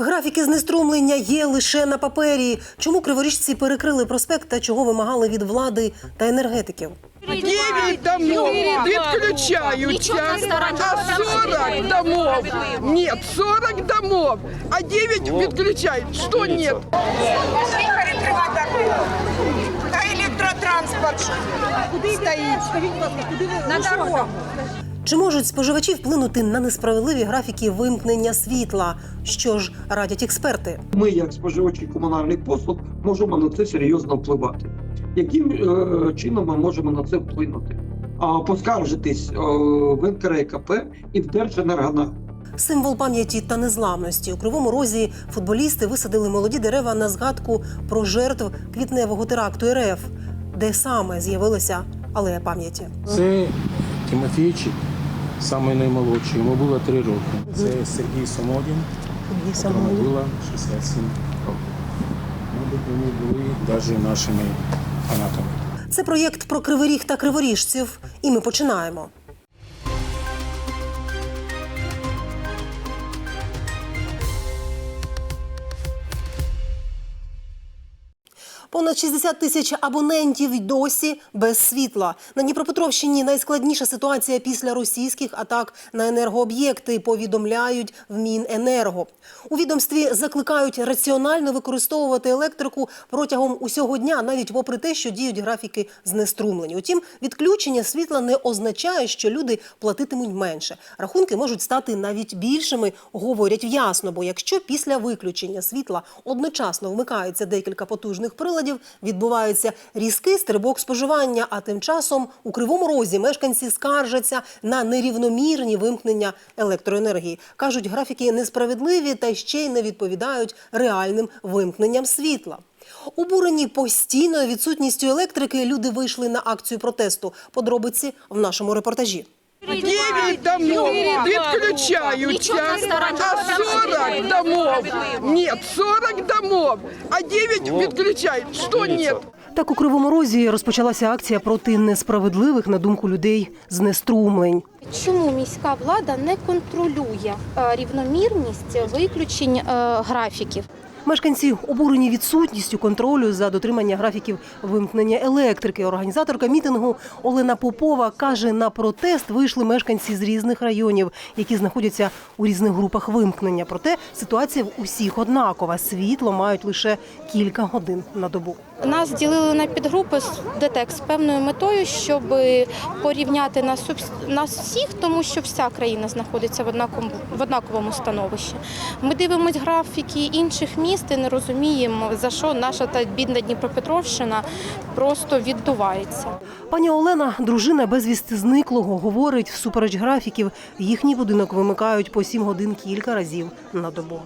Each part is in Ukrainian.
Графіки знеструмлення є лише на папері. Чому криворіжці перекрили проспект та чого вимагали від влади та енергетиків? 9 домов відключаються, а 40 домов. Нет, 40 домов, а 9 відключають. Що нет? Пошли перекривати дорогу. Та електротранспорт стоїть. На дорогу. Чи можуть споживачі вплинути на несправедливі графіки вимкнення світла? Що ж радять експерти? ми, як споживачі комунальних послуг, можемо на це серйозно впливати. Яким е, чином ми можемо на це вплинути? А поскаржитись е, в НКРКП і в Держенергонагляд. Символ пам'яті та незламності у кривому розі футболісти висадили молоді дерева на згадку про жертв квітневого теракту РФ, де саме з'явилася алея пам'яті. Це Тимофійчик, самий наймолодший, йому було 3 роки. Це Сергій Самодін, якому було 67 років. Мабуть, вони були навіть нашими фанатами. Це проєкт про криворіг та криворіжців, і ми починаємо. Понад 60 тисяч абонентів досі без світла. На Дніпропетровщині найскладніша ситуація після російських атак на енергооб'єкти. Повідомляють в Міненерго. У відомстві закликають раціонально використовувати електрику протягом усього дня, навіть попри те, що діють графіки знеструмлені. Утім, відключення світла не означає, що люди платитимуть менше. Рахунки можуть стати навіть більшими, говорять в'ясно. Бо якщо після виключення світла одночасно вмикається декілька потужних приладів, відбувається різкий стрибок споживання. А тим часом у кривому розі мешканці скаржаться на нерівномірні вимкнення електроенергії. кажуть, графіки несправедливі та ще й не відповідають реальним вимкненням світла. Обурені постійною відсутністю електрики, люди вийшли на акцію протесту. Подробиці в нашому репортажі. 9 домов відключаються, а 40 домов. Нет, 40 домов, а 9 відключають. Що нет? Так у Кривому Розі розпочалася акція проти несправедливих, на думку людей, знеструмлень. Чому міська влада не контролює е, рівномірність виключень е, графіків? Мешканці обурені відсутністю контролю за дотримання графіків вимкнення електрики. Організаторка мітингу Олена Попова каже, на протест вийшли мешканці з різних районів, які знаходяться у різних групах вимкнення. Проте ситуація в усіх однакова. Світло мають лише кілька годин на добу. Нас ділили на підгрупи ДТЕК з певною метою, щоб порівняти нас, нас всіх, тому що вся країна знаходиться в однаковому, в однаковому становищі. Ми дивимося графіки інших міст і не розуміємо, за що наша та бідна Дніпропетровщина просто віддувається. Пані Олена, дружина безвісти зниклого, говорить, всупереч графіків, їхній будинок вимикають по 7 годин кілька разів на добу.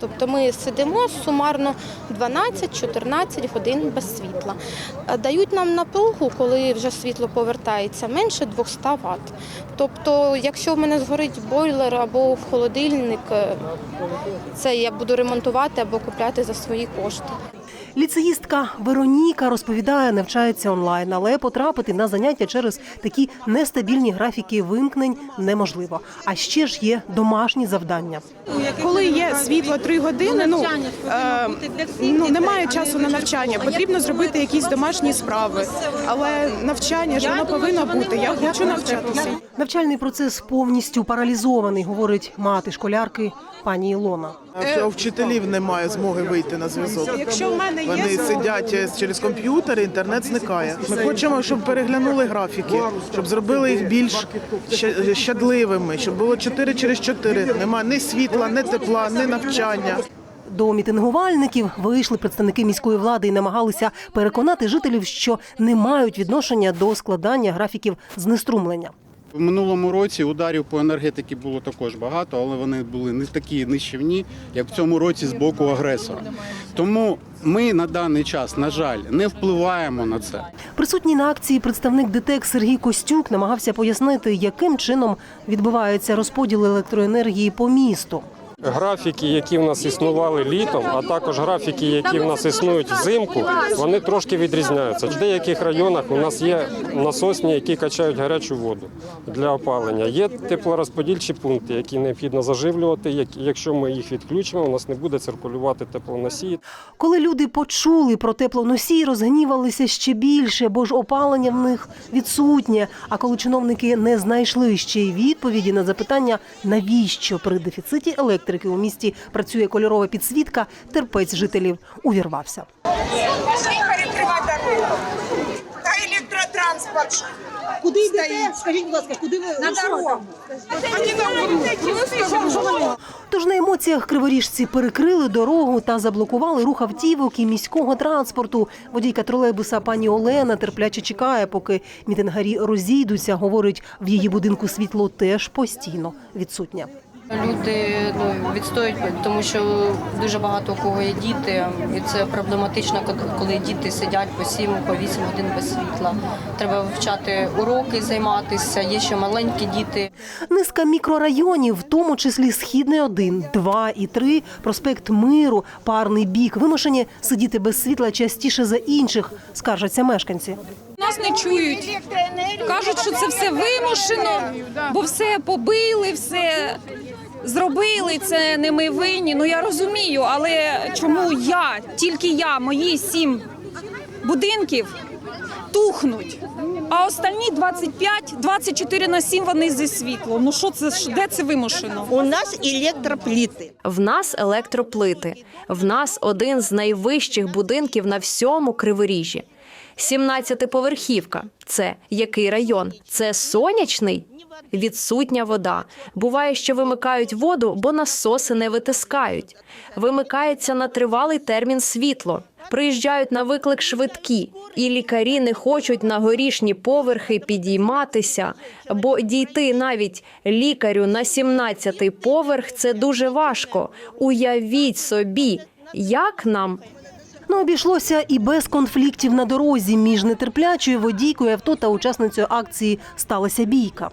Тобто ми сидимо сумарно 12-14 годин без світла. Е, Дають нам напругу, коли вже світло повертається, менше 200 Вт. Тобто, якщо в мене згорить бойлер або в холодильник, е, це я буду ремонтувати або купляти за свої кошти. Ліцеїстка Вероніка розповідає, навчається онлайн, але потрапити на заняття через такі нестабільні графіки вимкнень неможливо. А ще ж є домашні завдання. Коли є світло три години, ну, е, ну немає часу на навчання. Потрібно зробити якісь домашні справи. Але навчання ж воно повинно бути. Я хочу навчатися. Навчальний процес повністю паралізований, говорить мати школярки пані Ілона. А вчителів немає змоги вийти на зв'язок. Якщо в мене є Вони сидять е, через комп'ютери, інтернет зникає. Ми хочемо, щоб переглянули графіки, щоб зробили їх більш щадливими, щоб було 4 через 4. Нема ні світла, ні тепла, ні навчання. До мітингувальників вийшли представники міської влади і намагалися переконати жителів, що не мають відношення до складання графіків знеструмлення. В минулому році ударів по енергетиці було також багато, але вони були не такі нищівні, як в цьому році з боку агресора. Тому ми на даний час, на жаль, не впливаємо на це. Присутній на акції представник ДТЕК Сергій Костюк намагався пояснити, яким чином відбувається розподіл електроенергії по місту. Графіки, які в нас існували літом, а також графіки, які в нас існують взимку, вони трошки відрізняються. В деяких районах у нас є насосні, які качають гарячу воду для опалення. Є теплорозподільчі пункти, які необхідно заживлювати. Якщо ми їх відключимо, у нас не буде циркулювати теплоносій. Коли люди почули про теплоносій, розгнівалися ще більше, бо ж опалення в них відсутнє. А коли чиновники не знайшли ще й відповіді на запитання, навіщо при дефіциті електрики у місті працює кольорова підсвітка, терпець жителів увірвався. Та електротранспорт. Куди йдете? Скажіть, будь ласка, куди ви На дорогу. Тож на емоціях криворіжці перекрили дорогу та заблокували рух автівок і міського транспорту. Водійка тролейбуса пані Олена терпляче чекає, поки мітингарі розійдуться. Говорить, в її будинку світло теж постійно відсутнє. Люди ну, відстоюють, тому що дуже багато у кого є діти, і це проблематично, коли- коли діти сидять по 7 по 8 годин без світла. Треба вивчати уроки, займатися. Є ще маленькі діти. Низка мікрорайонів, в тому числі Східний 1, 2 і 3, проспект Миру, Парний бік, вимушені сидіти без світла частіше за інших, скаржаться мешканці. Нас не чують. Кажуть, що це все вимушено, бо все побили, все зробили. Це не ми винні. Ну я розумію, але чому я, тільки я, мої сім будинків тухнуть. А останні 25, 24 на 7 вони зі світлом. Ну що це ж- де це вимушено? У нас електроплити. В нас електроплити. В нас один з найвищих будинків на всьому Криворіжжі. 17-поверхівка. Це який район? Це сонячний? Відсутня вода. Буває, що вимикають воду, бо насоси не витискають. Вимикається на тривалий термін світло. Приїжджають на виклик швидкі, і лікарі не хочуть на горішні поверхи підійматися, бо дійти навіть лікарю на 17-й поверх це дуже важко. Уявіть собі, як нам Ну, обійшлося і без конфліктів на дорозі між нетерплячою водійкою авто та учасницею акції сталася бійка.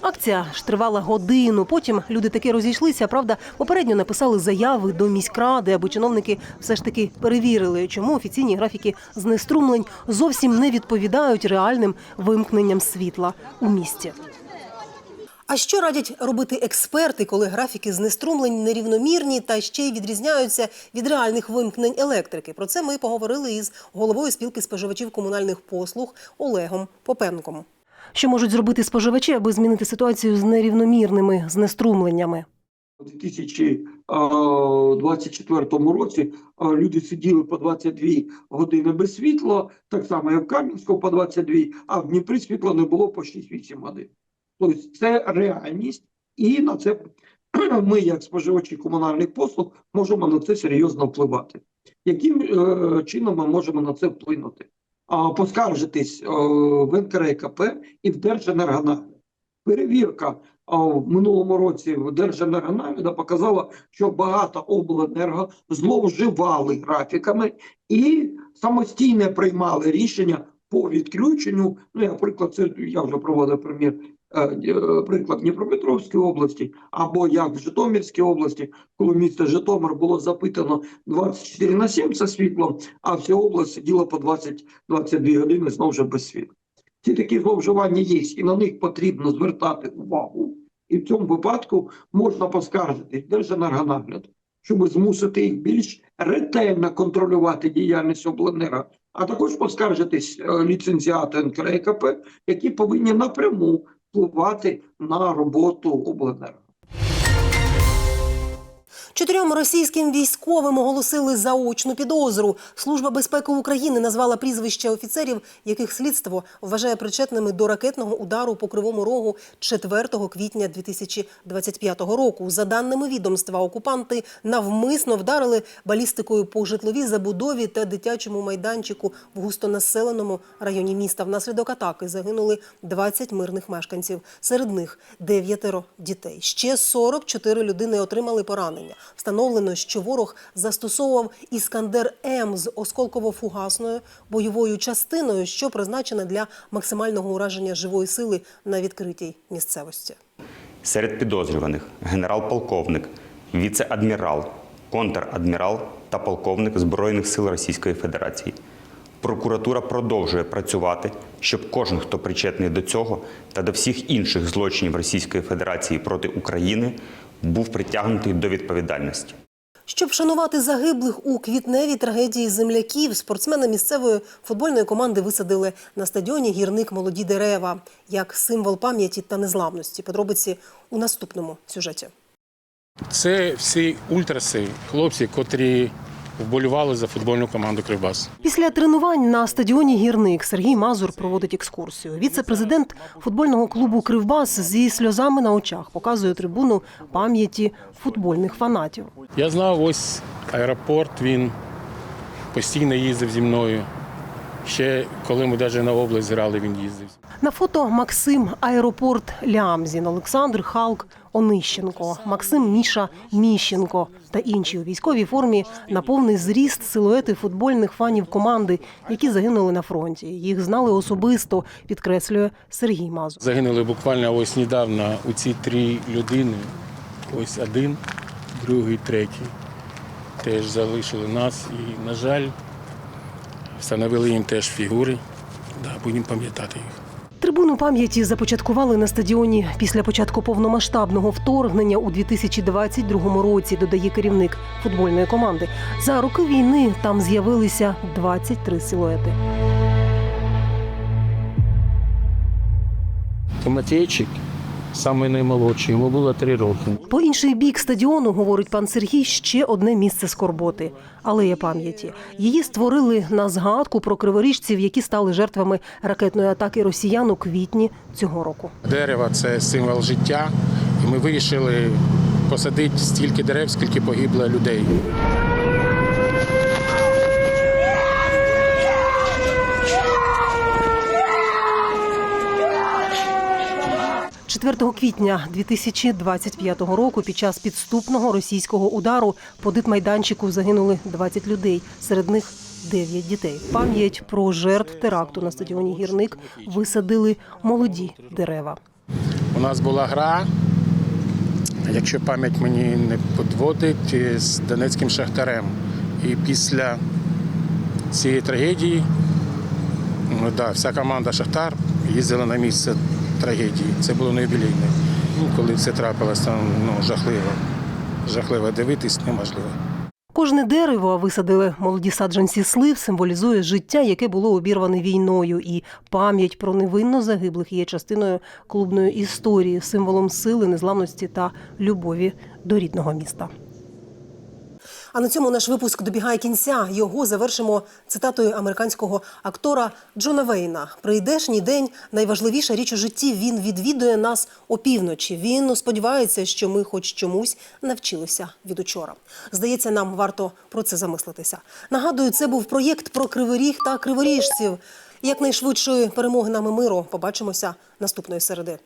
Акція ж тривала годину. Потім люди таки розійшлися. Правда, попередньо написали заяви до міськради, аби чиновники все ж таки перевірили, чому офіційні графіки знеструмлень зовсім не відповідають реальним вимкненням світла у місті. А що радять робити експерти, коли графіки знеструмлень нерівномірні та ще й відрізняються від реальних вимкнень електрики? Про це ми поговорили із головою спілки споживачів комунальних послуг Олегом Попенком. Що можуть зробити споживачі, аби змінити ситуацію з нерівномірними знеструмленнями? У 2024 році люди сиділи по 22 години без світла, так само як в Кам'янську по 22, а в Дніпрі світла не було по 6-8 годин. Тобто це реальність, і на це ми, як споживачі комунальних послуг, можемо на це серйозно впливати. Яким е, чином ми можемо на це вплинути? А, поскаржитись е, в НКРКП і в Держенергонагляд. Перевірка а, в минулому році в Держенергонагляда показала, що багато обленерго зловживали графіками і самостійно приймали рішення по відключенню. Ну, я приклад, це я вже проводив примір. Е, е, Приклад Дніпропетровської області або як в Житомирській області, коли місто Житомир було запитано 24 на 7 за світлом, а вся область сиділа по 20-22 години знову ж без світла. Ці такі зловживання є, і на них потрібно звертати увагу. І в цьому випадку можна поскаржити Держенергонагляд, щоб змусити їх більш ретельно контролювати діяльність обленерго, а також поскаржитись е, ліцензіату НКРКП, які повинні напряму впливати на роботу обленерго. Чотирьом російським військовим оголосили заочну підозру. Служба безпеки України назвала прізвища офіцерів, яких слідство вважає причетними до ракетного удару по кривому рогу 4 квітня 2025 року. За даними відомства, окупанти навмисно вдарили балістикою по житловій забудові та дитячому майданчику в густонаселеному районі міста. Внаслідок атаки загинули 20 мирних мешканців. Серед них дев'ятеро дітей. Ще 44 людини отримали поранення. Встановлено, що ворог застосовував іскандер М з осколково-фугасною бойовою частиною, що призначена для максимального ураження живої сили на відкритій місцевості. Серед підозрюваних генерал-полковник, віце-адмірал, контр-адмірал та полковник Збройних сил Російської Федерації. Прокуратура продовжує працювати, щоб кожен, хто причетний до цього та до всіх інших злочинів Російської Федерації проти України, був притягнутий до відповідальності. Щоб шанувати загиблих у квітневій трагедії земляків, спортсмени місцевої футбольної команди висадили на стадіоні гірник молоді дерева як символ пам'яті та незламності. Подробиці у наступному сюжеті. Це всі ультраси, хлопці, котрі вболівали за футбольну команду Кривбас. Після тренувань на стадіоні гірник Сергій Мазур проводить екскурсію. Віце-президент футбольного клубу Кривбас зі сльозами на очах показує трибуну пам'яті футбольних фанатів. Я знав ось аеропорт, він постійно їздив зі мною. Ще коли ми навіть на область грали, він їздив. На фото Максим Аеропорт Лямзін, Олександр Халк Онищенко, Максим Міша Міщенко та інші у військовій формі на повний зріст силуети футбольних фанів команди, які загинули на фронті. Їх знали особисто, підкреслює Сергій Мазур. Загинули буквально ось недавно у ці три людини. Ось один, другий, третій. Теж залишили нас і, на жаль, встановили їм теж фігури. Да, будемо пам'ятати їх. Трибуну пам'яті започаткували на стадіоні після початку повномасштабного вторгнення у 2022 році, додає керівник футбольної команди. За роки війни там з'явилися 23 силуети. Тимофійчик, самий наймолодший, йому було три роки. По інший бік стадіону, говорить пан Сергій, ще одне місце скорботи алея пам'яті. Її створили на згадку про криворіжців, які стали жертвами ракетної атаки росіян у квітні цього року. Дерево це символ життя, і ми вирішили посадити стільки дерев, скільки погибло людей. 4 квітня 2025 року під час підступного російського удару по дитмайданчику загинули 20 людей, серед них 9 дітей. Пам'ять про жертв теракту на стадіоні Гірник висадили молоді дерева. У нас була гра, якщо пам'ять мені не підводить, з Донецьким шахтарем. І після цієї трагедії ну, да, вся команда Шахтар їздила на місце трагедії. Це було на юбілейне. Ну, коли це трапилось, там ну, жахливо. Жахливо дивитись неможливо. Кожне дерево висадили молоді саджанці слив, символізує життя, яке було обірване війною, і пам'ять про невинно загиблих є частиною клубної історії, символом сили, незламності та любові до рідного міста. А на цьому наш випуск добігає кінця. Його завершимо цитатою американського актора Джона Вейна: Прийдешній день найважливіша річ у житті. Він відвідує нас опівночі. Він сподівається, що ми, хоч чомусь, навчилися від учора. Здається, нам варто про це замислитися. Нагадую, це був проєкт про кривий ріг та криворіжців. Якнайшвидшої перемоги нам і миру. Побачимося наступної середи.